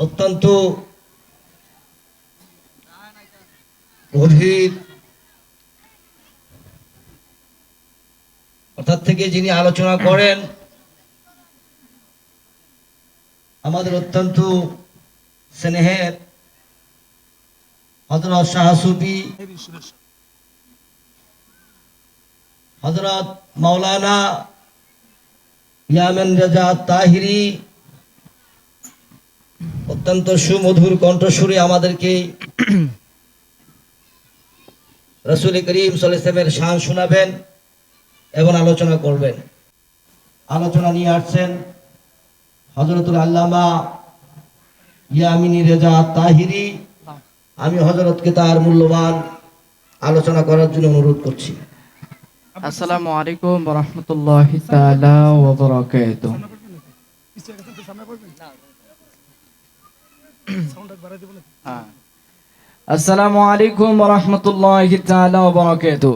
অত্যন্ত গভীর অর্থাৎ থেকে যিনি আলোচনা করেন, আমাদের অত্যন্ত স্নেহের হজরত শাহসুফি হজরত মাওলানা ইয়ামেন রাজা তাহিরি অত্যন্ত সুমধুর কণ্ঠস্বরে আমাদেরকে রসুল করিম সাল্লামের শান শোনাবেন এবং আলোচনা করবেন। আলোচনা নিয়ে আসছেন হজরতুল আল্লামা ইয়ামিনী রেজা তাহিরি। আমি হজরতকে তার মূল্যবান আলোচনা করার জন্য অনুরোধ করছি। আসসালামু আলাইকুম রহমতুল্লাহ তাআলা ওয়া বারাকাতুহু। হ্যাঁ। আসসালামু আলাইকুম রহমতুল্লাহ তাআলা ওয়া বারাকাতুহু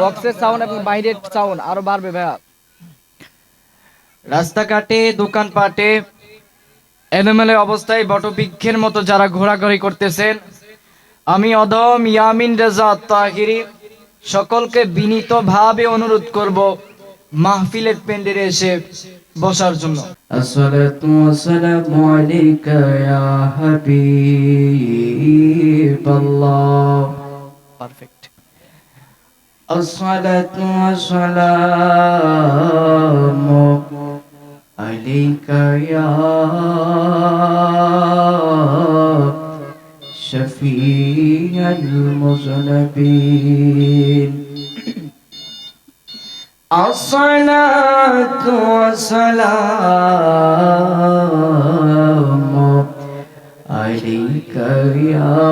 বক্সের সাউন্ড এবং বাইরের সাউন্ড আরও বাড়বে ভাইয়া। রাস্তাঘাটে দোকানপাটে এলোমেলো অবস্থায় বটবৃক্ষের মতো যারা ঘোরাঘুরি করতেছেন আমি অদম ইয়ামিন রেজা তাহিরি সকলকে বিনীত ভাবে অনুরোধ করব মাহফিলের প্যান্ডেলে এসে বসার জন্য আসসালাতু ওয়াসসালামু আলাইকা ইয়া হাবিবাল্লাহ পারফেক্ট الصلاة والسلام عليك يا شفيع المذنبين الصلاة والسلام عليك يا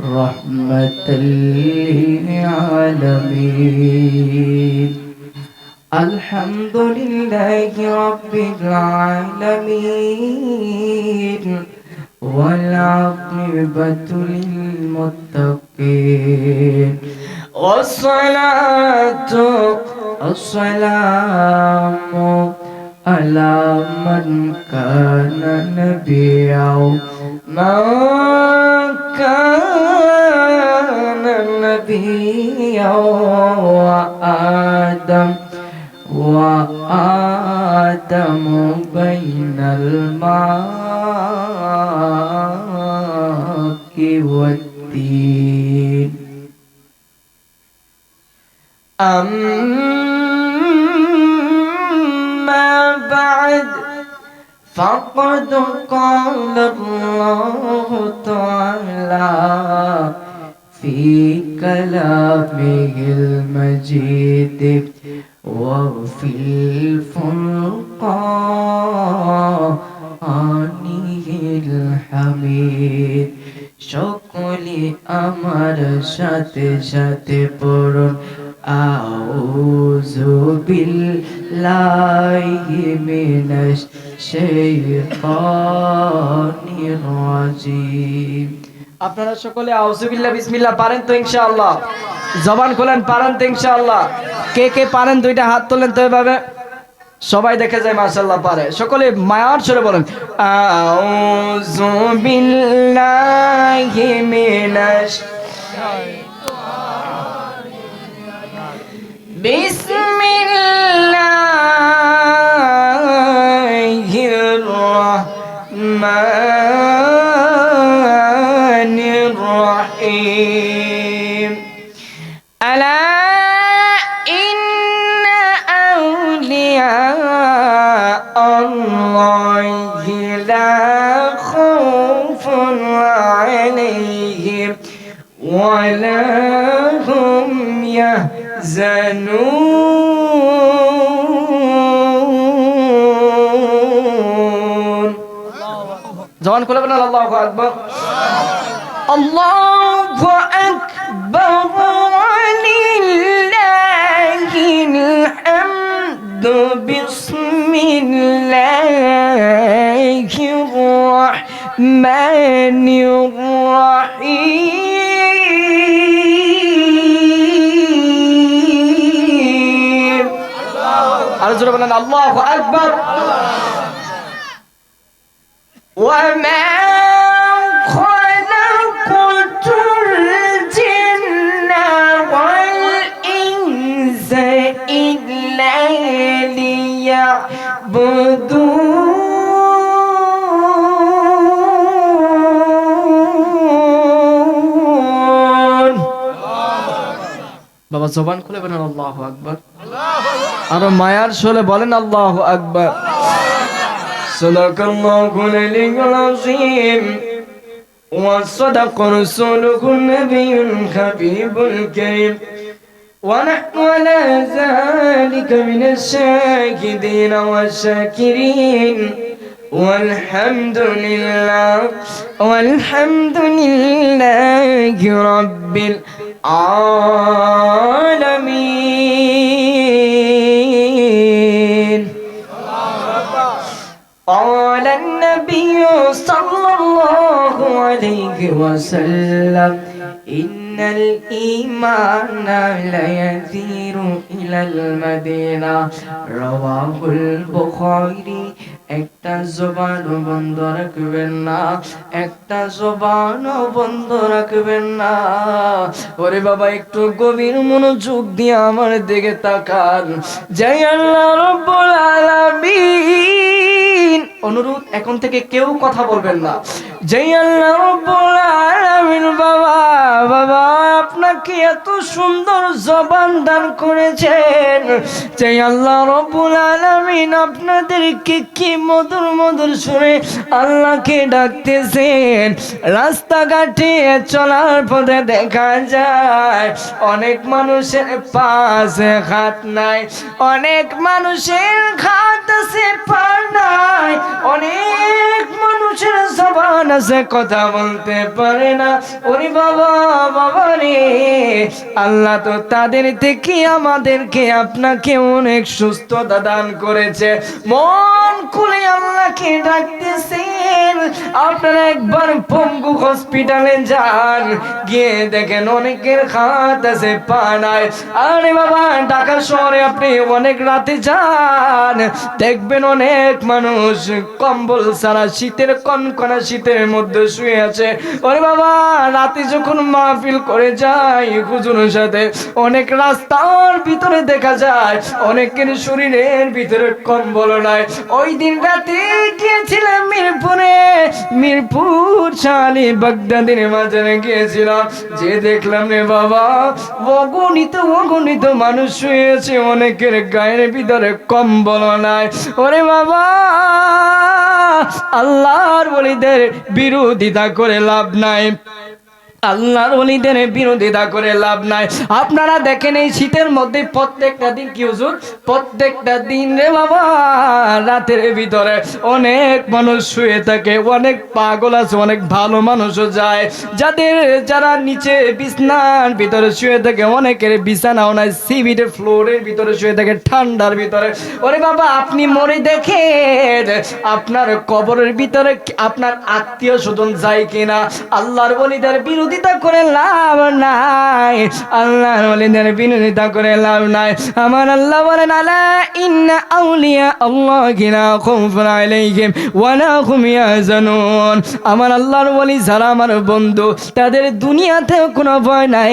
رحمة للعالمين. الحمد لله رب العالمين والعاقبة للمتقين. والصلاة والسلام على من كان نبيا من كان نبيا وآدم وآدم بين الماء والدين. أما بعد فقد قال الله تعالى في كلامه المجيد وفي الفرقان الحميد সকলে আমার সাথে সাথে পড়ুন আউযু বিল্লাহি মিনাশ শাইতানির রাজিম। আপনারা সকলে আউযুবিল্লাহ, বিসমিল্লাহ পারেন তো ইনশাআল্লাহ। জবান খোলেন, পারেন তো ইনশাআল্লাহ। কে কে পারেন, দুইটা হাত তোলেন তো এভাবে। সবাই দেখে যায় মাশাআল্লাহ পারে। সকলে মায়ার সরে বলেন আউযু বিল্লাহি মিনাশ বিসমিল্লাহির রহমানির রহিম আলা ইন্না আউলিয়া আল্লাহি লা খাউফুন আলাইহিম ওয়ালা হুম ইয়াহজানুন জবান খুলে বলেন আল্লাহু আকবার আল্লাহু আকবার ওয়ালিল্লাহিল হামদু বিসমিল্লাহির রাহমানির বলেন আল্লাহু আকবার وما خلقت الجن والإنس إلا ليعبدون বাবা জবান খুলে বলেন আল্লাহু আকবার আরো মায়ার শোলে বলেন আল্লাহু আকবার صدق الله العلي العظيم وصدق رسوله النبي الحبيب الكريم ونحن على ذلك من الشاهدين والشاكرين والحمد لله والحمد لله رب العالمين صلى الله عليه وسلم إن الإيمان لا يثير إلى المدينة رواه البخاري একটা জবানও বন্ধ রাখবেন না একটা জবানও বন্ধ রাখবেন না ওরে বাবা একটু গভীর মনোযোগ দিয়ে আমার দিকে তাকান জয় আল্লাহ রব্বুল আলামিন অনুরোধ, এখন থেকে কেউ কথা বলবেন না। জয় আল্লাহ বাবা বাবা, আপনাকে এত সুন্দর জবান দান করেছেন। জয় আল্লাহ রব্বুল আলামিন আপনাদেরকে কি মধুর মধুর শুনে আল্লাহকে ডাকতেছেন। রাস্তাঘাটে চলার পথে দেখা যায়, অনেক মানুষের পাশে হাত নাই, অনেক মানুষের হাত আছে পা নাই। অনেক মানুষের জবান আছে, কথা বলতে পারে না। ওরে বাবা বাবা রে। আল্লাহ তো তাদের থেকে আমাদেরকে আপনাকে অনেক সুস্থতা দান করেছে। মন খুলে আল্লাহকে ডাকতেছেন। আপনারা একবার পঙ্গু হসপিটালে যান। গিয়ে দেখেন অনেকের খাত আছে, পা নাই। আরে বাবা, ঢাকা শহরে আপনি অনেক রাতে যান। দেখবেন অনেক মানুষ কম্বল সারা শীতের কনকনা শীতের মধ্যে শুয়ে আছে। ওরে বাবা, রাতে যখন মাহফিল করে যায় হুজুরের সাথে, অনেক রাস্তার ভিতরে দেখা যায়, অনেকের শরীরের ভিতরে কম্বল নাই। ওই দিন রাতে গিয়েছিলাম মিরপুরে, মিরপুর, শালি বাগদাদের মাঝারে গিয়েছিলাম। যে দেখলাম রে বাবা, অগণিত অগণিত মানুষ শুয়েছে অনেকের গায়ের ভিতরে কম্বল নাই। ওরে বাবা আল্লাহর বলিদের বিরোধিতা করে লাভ নাই। আল্লাহর ওলিদের বিরোধিতা করে লাভ নাই। আপনারা দেখেন এই শীতের মধ্যে প্রত্যেকটা দিন কি হুজুর? প্রত্যেকটা দিন রে বাবা, রাতের ভিতরে অনেক মানুষ শুয়ে থাকে, অনেক পাগল আছে, অনেক ভালো মানুষও যায়। যাদের যারা নিচে বিছনার ভিতরে শুয়ে থাকে, অনেকের বিছানাও নাই সিভিটের ফ্লোরের ভিতরে শুয়ে থাকে, ঠান্ডার ভিতরে। ওরে বাবা, আপনি মরে দেখেন, আপনার কবরের ভিতরে আপনার আত্মীয় স্বজন যায় কিনা? আল্লাহর বলিদের বিরোধিতা করে লাভ নাই। আল্লাহর বলিদের বিরোধিতা করে লাভ নাই। আমার আল্লাহ আলা ইন্না আউলিয়া আল্লাহ আলাইহিম ওয়া আমার আল্লাহর বলি যারা আমার বন্ধু, তাদের কোনো ভয় নাই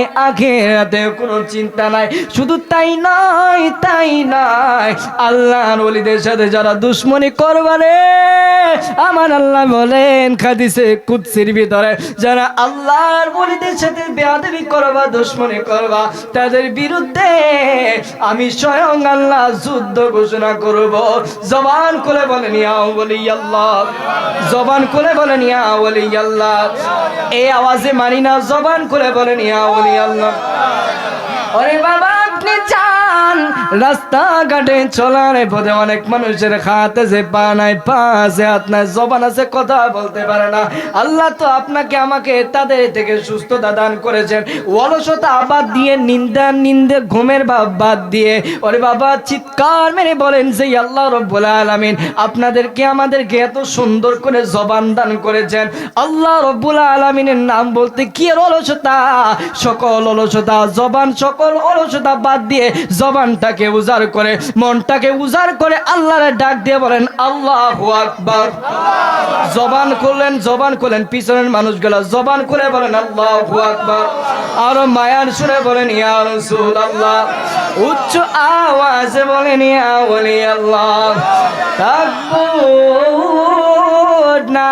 কোনো চিন্তা নাই। শুধু তাই নয় তাই নয়, আল্লাহর ওলিদের সাথে যারা দুশ্মনী করবারে আমার আল্লাহ বলেন, খাদিসে কুৎসির ভিতরে যারা আল্লাহর বলিদের সাথে বেয়াদবি করবা, দুশ্মনী করবা। তাদের বিরুদ্ধে আমি স্বয়ং আল্লাহ যুদ্ধ ঘোষণা করব। জবান কোলে বলে, নিয়া বলি আল্লাহ জবান কোলে বলে, নিয়া বলি আল্লাহ এই আওয়াজে মানি না, জবান কোলে বলে, নিয়া বলি আল্লাহ ওরে বাবা, আপনি যান রাস্তাঘাটে চলার পথে অনেক মানুষের খাত আছে, পা নাই, পা আছে, হাত নাই, জবান আছে, কথা বলতে পারে না। আল্লাহ তো আপনাকে, আমাকে তাদের থেকে সুস্থতা দান করেছেন। অলসতা বাদ দিয়ে, নিন্দা, নিন্দে, ঘুমের ভাব বাদ দিয়ে। ওরে বাবা, চিৎকার মেরে বলেন যে, আল্লাহ রব্বুল আলামিন আপনাদেরকে, আমাদেরকে এত সুন্দর করে জবান দান করেছেন। আল্লাহ রব্বুল আলামিনের নাম বলতে কি অলসতা? সকল অলসতা, জবান, সকল অলসতা বাদ দিয়ে, জবান জবানটাকে উজাড় করে, মনটাকে উজাড় করে আল্লাহরে ডাক দিয়ে বলেন, আল্লাহু আকবার। জবান করলেন জবান করলেন পিছনের মানুষগুলো জবান করে বলেন, আল্লাহু আকবার। আর মায়ার সুরে বলেন, ইয়া রাসূলুল্লাহ। উচ্চ আওয়াজে বলেন, ইয়া ওলি আল্লাহ না,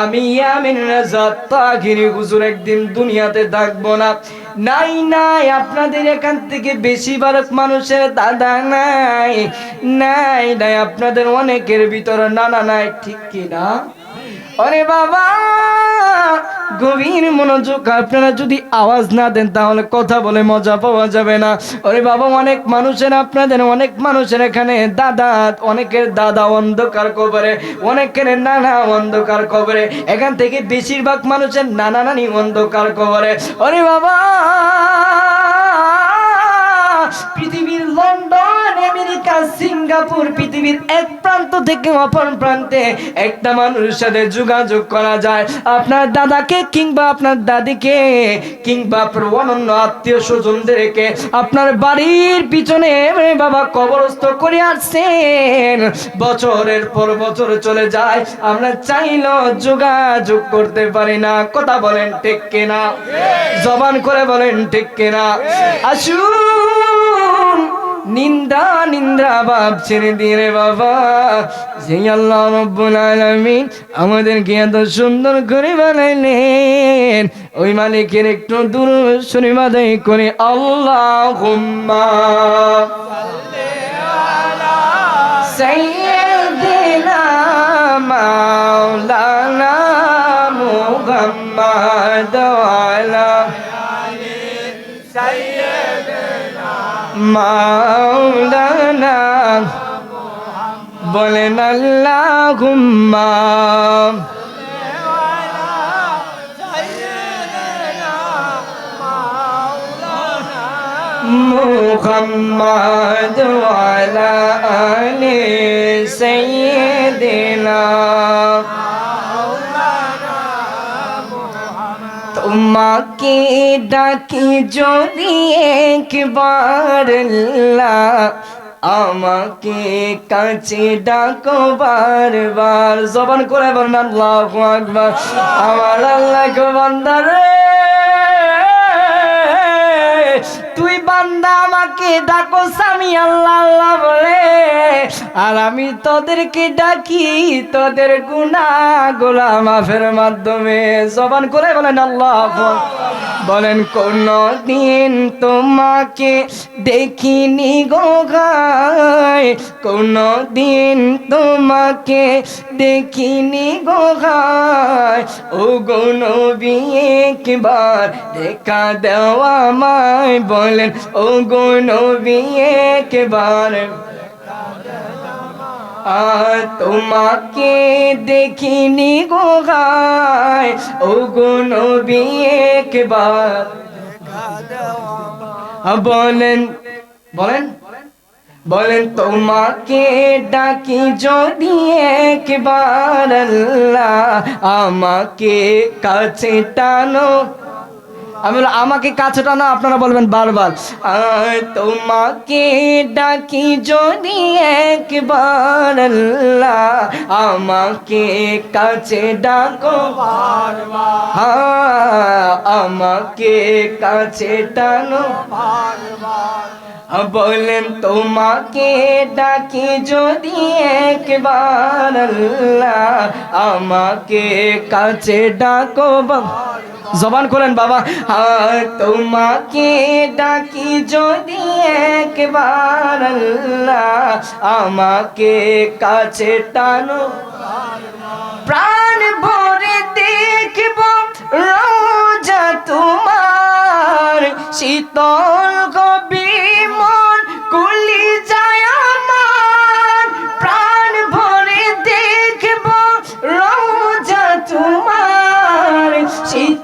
আমি আমিন রাজা তাগিরি হুজুর একদিন দুনিয়াতে থাকব না। নাই নাই, আপনাদের এখান থেকে বেশিরভাগ মানুষের দাদা নাই নাই নাই, আপনাদের অনেকের ভিতরে নানা নাই, ঠিক কি না আরে বাবা, গভীর মনোযোগ, আপনারা যদি আওয়াজ না দেন, তাহলে কথা বলে মজা পাওয়া যাবে না। আরে বাবা, অনেক মানুষের আপনাদের, অনেক মানুষের এখানে দাদা, অনেকের দাদা অন্ধকার কবরে, অনেকের নানা অন্ধকার কবরে। এখান থেকে বেশিরভাগ মানুষের নানা নানি অন্ধকার কবরে। আরে বাবা আমেরিকা সিঙ্গাপুর পৃথিবীর এক প্রান্ত থেকে অপর প্রান্তে একটা মানুষের সাথে যোগাযোগ করা যায়। আপনার দাদাকে কিংবা আপনার দাদিকে কিংবা আপনার অনন্য আত্মীয় স্বজনদেরকে আপনার বাড়ির পিছনে বাবা কবরস্থ করে আসছেন। বছরের পর বছর চলে যায় আমরা চাইলেও যোগাযোগ করতে পারি না। কথা বলেন ঠিক কিনা? জবান করে বলেন ঠিক কিনা? আসুন। নিন্দা নিন্দা বাপ ছেড়ে দিয়ে রে বাবা। যে আল্লাহ রব্বুল আলামিন আমাদেরকে এত সুন্দর করে বানাইলেন, ওই মালিকের একটু দূর শনিমাদাই করে আল্লাহ হুম্মা মাওলানা মুহাম্মাদ ওয়া আলা সাইয়্যিদিনা মাওলানা বলেন আল্লাহুম্মা। মুহাম্মদ ওয়ালা আলি সাইয়্যিদিনা। তোমাকে ডাকি যদি একবার আমাকে কাছে ডাকো বারবার। জবান করে বলেন, আল্লাহু আকবার। আমার আল্লাহ গো বান্দারে তুই বান্দা ডাকো স্বামী, আল্লাহ আল্লাহ বলে, আর আমি তোদেরকে ডাকি, তোদের গুণা গোলা মাফের মাধ্যমে। জবান করে বলেন, আল্লাহ বলেন কোন দিন তোমাকে দেখিনি গো গায় কোন দিন তোমাকে দেখিনি গো গায় ও গুণ একবার দেখা দেওয়া মায় বলেন ও গুণ বিয়ে একবার আর তোমাকে দেখিনি গো গায় ও গুণ একবার বলেন বলেন বলেন, তোমাকে ডাকি যদি একবার আল্লাহ আমাকে কাছে টানো। আমি বললাম, আমাকে কাছে টানো আপনারা বলবেন বারবার। তোমাকে ডাকি যদি একবার আমাকে কাছে ডাকো। হ্যাঁ আমাকে কাছে টানো। বলেন তোমাকে ডাকি যদি একবার আমাকে কাছে ডাকো। বা- জবান করেন, বাবা। তোমাকে ডাকি যদি একবার আমাকে কাছে টানো। প্রাণ ভরে দেখব রোজা তোমার, শীতল কবি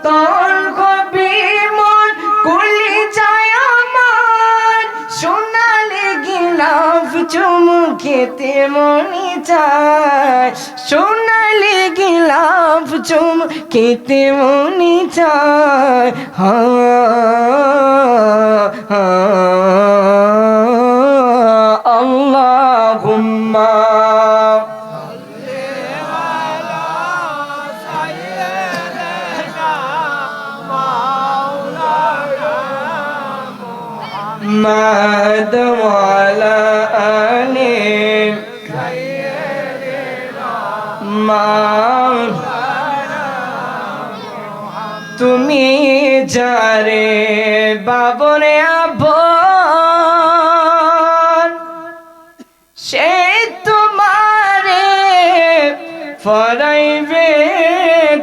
শীতল কবি মন কুলি যায় আমার সোনালে গিলাফ মনি চায়। খেতে মনি চায়। হা। محمد وعلى آله মা- তুমি যারে বাবরে আবন সে তোমারে ফরাইবে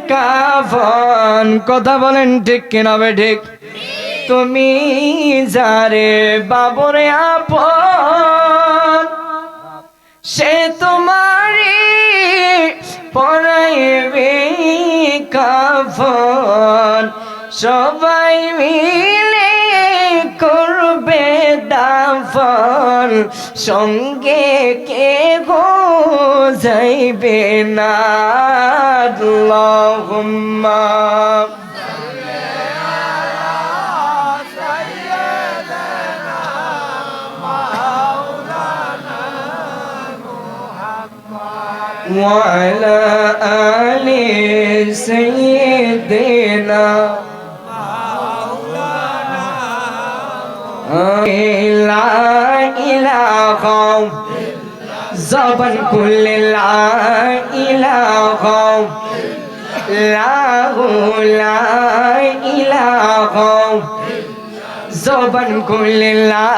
কাফন কথা বলেন ঠিক কিনা বে ঠিক তুমি যারে বাবরে আপন, সে তোমারি পরাইবে কাফন সবাই মিলে করবে দাফন, সঙ্গে কে গো যাইবে না? আল্লাহুম্মা। وعلى آل سيدنا لا إله زبن كل لا إله لا لا إله زبن كل لا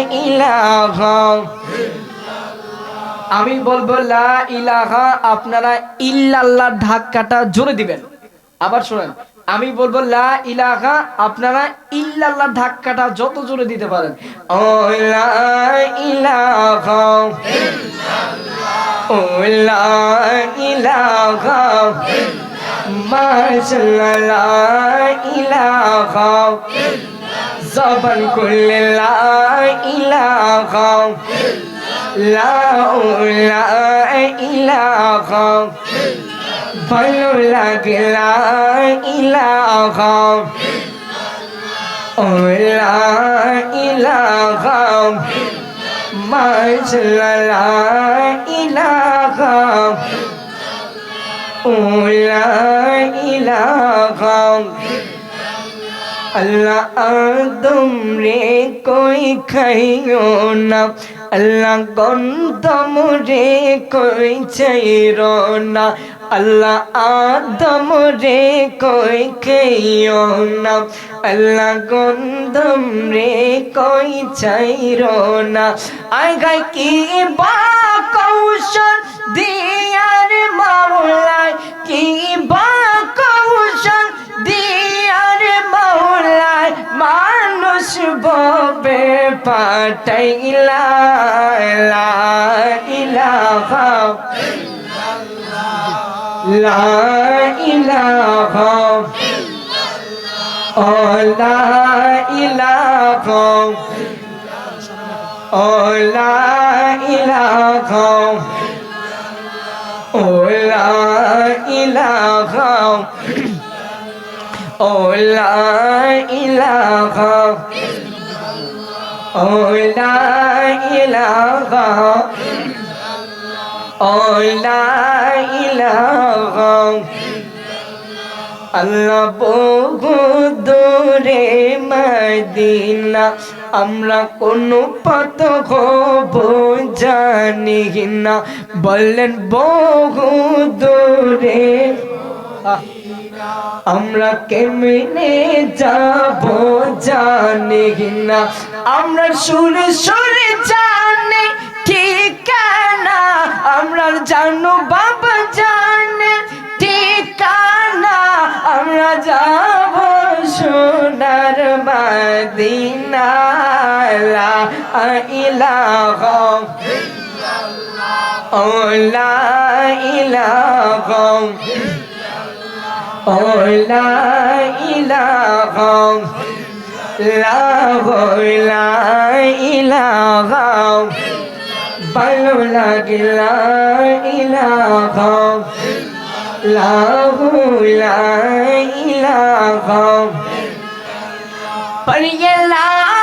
إله আমি বলব, লা ইলাহা আপনারা ইল্লাল্লাহ ধাক্কাটা জোরে দিবেন। আবার শোনেন, আমি বলব, লা ইলাহা আপনারা ইল্লাল্লাহ ধাক্কাটা যত জোরে দিতে পারেন। ও লা ইলাহা ও লা ইলাহা মাশাআল্লাহ ইলাহা জবান কুল্লে লা ইলাহা ইলাহা ভালো লাগে ইলাহা ও লা ইলাহা মাশাআল্লাহ লা ইলাহা ও লা ইলাহা আল্লাহ আদম রে কই খাইও না? আল্লাহ গন্ধম রে কই চাইর না? আল্লাহ আদম রে কই খাইও না? আল্লাহ গন্ধম রে কই চাইর না? আয় গাই কি বা কৌশল দিয়ার মাওলায়? কি বা কৌশল মাওলায় মানুষ ববে পাটাইলা লা ইলাহা লা ইলাহা ও লা ইলাহা ও লা ইলাহা। ও লা ইলাহা। লা ইলাহা ও লা ইলাহা ও লা ইলাহা আল্লাহ বহু দূরে মদিনা আমরা কোনো পথ হব জানি না বললেন বহু দূরে আহ আমরা কেমনে যাব জানি না। আমরা সুরে সুরে জানি ঠিকানা। আমরা জানো বাবা জানে ঠিকানা। আমরা যাব সোনার মাদিনা ইলাহা ও লা ইলাহা লা ইলাহা লা ইলাহা ভালো লাগে লা ইলাহা লাহু লা ইলাহা পড়িয়ে লা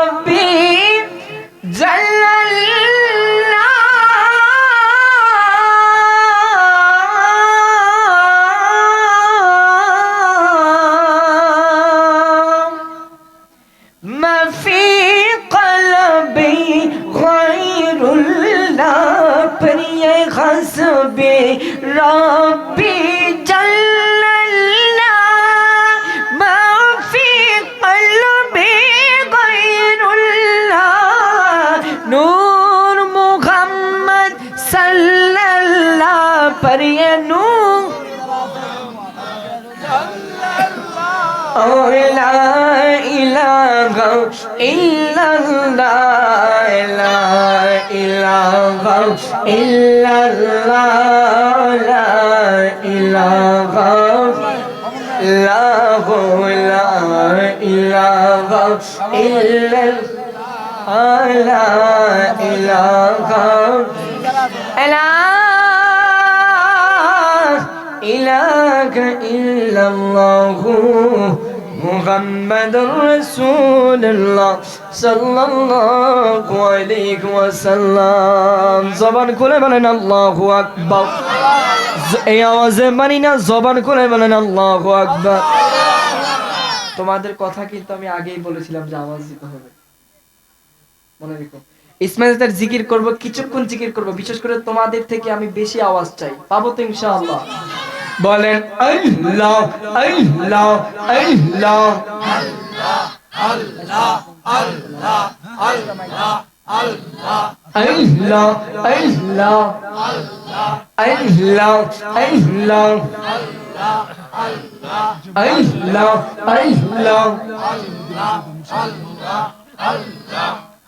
पर ये नूर ओ ला इला ইলাহা ইল্লাল্লাহ লা ইলাহা ইল্লাল্লাহ লা ইলাহা লা ইলাহা ইল্লাল্লাহ লা ইলাহা ইলাহা ইলাহা ইল্লাল্লাহ محمد رسول الله صلى الله عليه وسلم জবান খুলে বলেন আল্লাহু আকবার এই আওয়াজে মানি না জবান খুলে বলেন আল্লাহু আকবার তোমাদের কথা কিন্তু আমি আগেই বলেছিলাম যে আওয়াজ দিতে হবে মনে রেখো ইসমাইল তার জিকির করব কিছুক্ষণ জিকির করব বিশেষ করে তোমাদের থেকে আমি বেশি আওয়াজ চাই পাবো তো ইনশাআল্লাহ বলেন আল্লাহ আল্লাহ আল্লাহ আল্লাহ আল্লাহ আল্লাহ আল্লাহ আল্লাহ আল্লাহ Allah, Allah, Allah, Allah, Allah, Allah,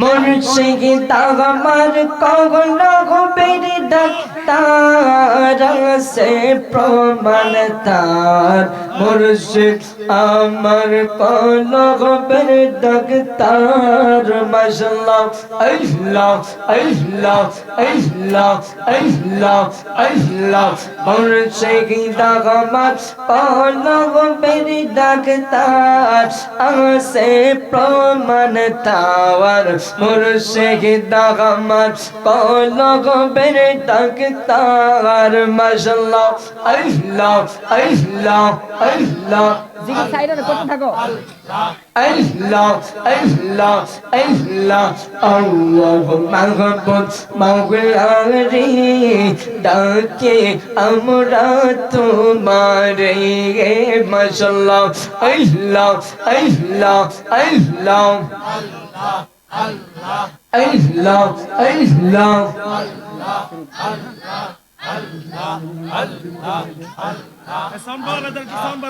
মন সেই তাগামার কগন বেড়ে ডাক্তার সে প্রমাণ তার? মুর্শিদ আমার কলগ বেড়ে ডাক্তার? মশলা আইলা আইলা আইলা আইলা আইলা মন সেই তাগামার কলগ বেড়ে ডাক্তার? সে প্রমাণ তার। তাওয়ার মুর্শিদ আমার কলক বেড়ে ডাক্তার মাশাল্লাহ আল্লাহ আল্লাহ আল্লাহ। জিকির সাইডে করতে থাকো। Allah, Allah, Allah, Allah, মাহবুব মাওলারে ডাকে আমরা তোমারে মাশাল্লাহ আল্লাহ আল্লাহ আল্লাহ আল্লাহ। I love, I love. Allah, Allah, Allah, Allah, Allah.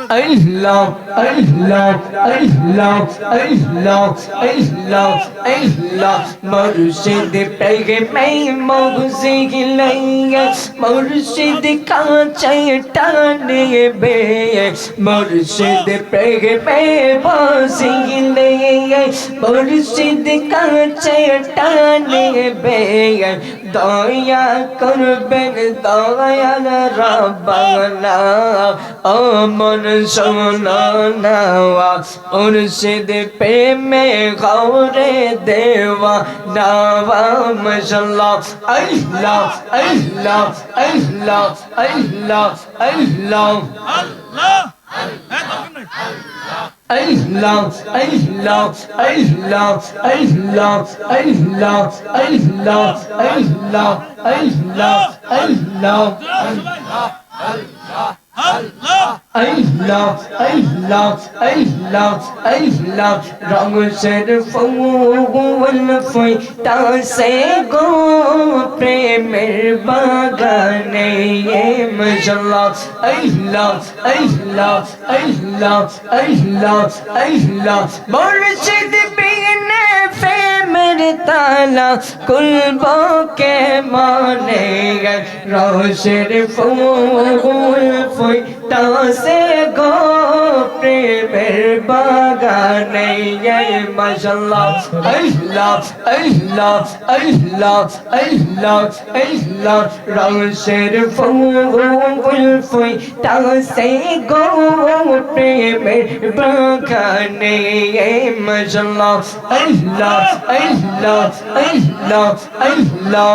Allah, Allah, Allah, Allah, Allah, Allah, Mürşid-i Peygamber, Mürşid-i Leyye, Mürşid-i Kaçay Talibe, Mürşid-i Peygamber, Mürşid-i Leyye, Mürşid-i Rabbana, অমন সোনা মুর্শিদ প্রেমে গৌরে দেওয়া নাওয়া মশাল্লাহ আল্লাহ আল্লাহ আল্লাহ আল্লাহ আল্লাহ আল্লাহ আল্লাহ আল্লাহ আল্লাহ আল্লাহ আল্লাহ আল্লাহ আল্লাহ আল্লাহ আল্লাহ আল্লাহ আল্লাহ রঙ সের ফুল ফুইতাছে গো প্রেমের বাগানে মশাল্লাহ আল্লাহ আল্লাহ আল্লাহ আল্লাহ আল্লাহ মুর্শিদ বিনে প্রেমের তালা কুলব কে মানে রোশের ফুল ফুইতাছে গো প্রেমের বাগানে মাশাল্লাহ আল্লাহ আল্লাহ আল্লাহ আল্লাহ আল্লাহ। রোশের ফুল ফুইতাছে গো প্রেমের বাগানে মাশাল্লাহ আল্লাহ আল্লাহ আল্লাহ আল্লাহ।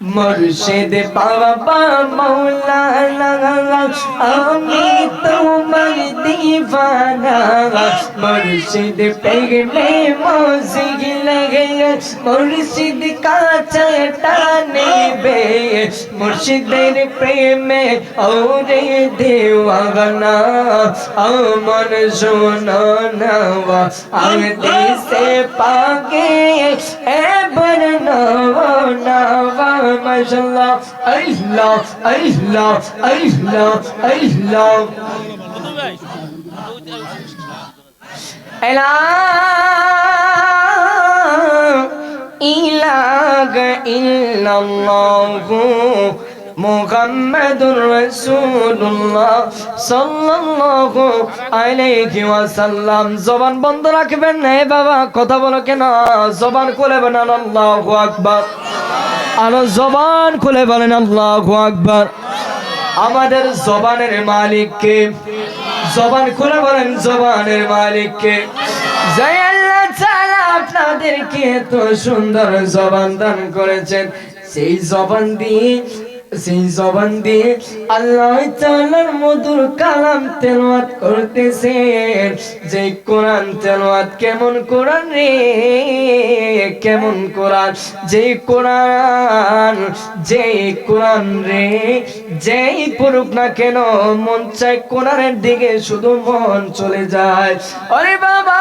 মুর্শিদ বাবা মৌলানা আমি তোমার দিবানা মুর্শিদ পেগলে মজিগ লাগে মুর্শিদ কাছে টানে বে মুর্শিদের প্রেমে ওরে দেওয়ানা আমার শোনো নওয়া আগে সে পাগে এবার নওয়া নওয়া মাশাল্লাহ আল্লাহ আল্লাহ আল্লাহ আল্লাহ ইলাহ ইল্লাল্লাহু মুহাম্মাদুর রাসূলুল্লাহ সাল্লাল্লাহু আলাইহি ওয়াসাল্লাম জবান বন্ধ রাখবেন না বাবা কথা বলো কেন জবান খুলে বলেন আল্লাহু আকবার আরও জবান খুলে বলেন, আল্লাহ আকবর। আমাদের জবানের মালিককে, জবান খুলে বলেন, জবানের মালিককে। জয় আপনাদেরকে তো সুন্দর জবান দান করেছেন। সেই জবান দিয়ে সেই জবান দিয়ে আল্লাহ মধুর কালাম করতেছেন। যে কোরআন কেমন কোরআন রে? কেমন কোরআন? যে কোরআন যে কোরআন রে? যেই পড়ুক না কেন, মন চায় কোরআনের দিকে শুধু মন চলে যায়। আরে বাবা,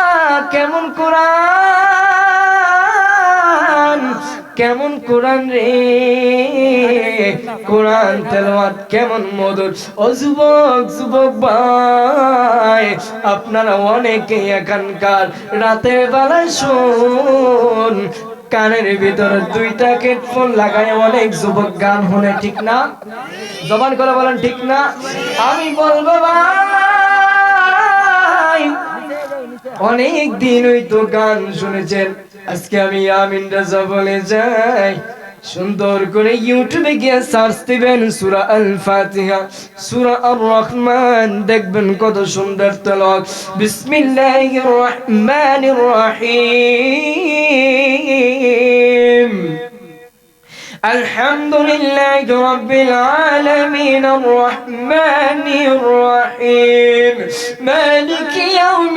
কেমন কোরআন? কেমন কোরআন রে? কোরআন তেলাওয়াত কেমন মধুর? ও যুবক যুবক ভাই, আপনারা অনেকে এখানকার রাতের বেলা শুন। কানের ভিতরে দুইটা হেডফোন লাগায় অনেক যুবক গান শুনে ঠিক না? জবান করে বলেন, ঠিক না? আমি বলব ভাই, অনেক দিন ওই তো গান শুনেছেন। আজকে আমি আমিন রাজা বলে যাই সুন্দর করে ইউটিউবে গিয়ে সার্চ দিবেন সুরা আল ফাতিহা সুরা আর রহমান দেখবেন কত সুন্দর তেলাওয়াত বিসমিল্লাহির রহমানির রহিম الحمد لله رب العالمين الرحمن الرحيم مالك يوم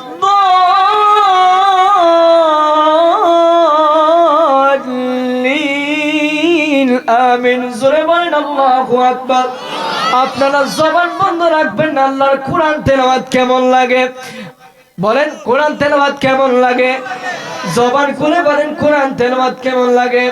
আপনারা জবান বন্ধ রাখবেন আল্লাহর কোরআন তেলাওয়াত কেমন লাগে? বলেন, কোরআন তেলাওয়াত কেমন লাগে? জবান খুলে বলেন, কোরআন তেলাওয়াত কেমন লাগে?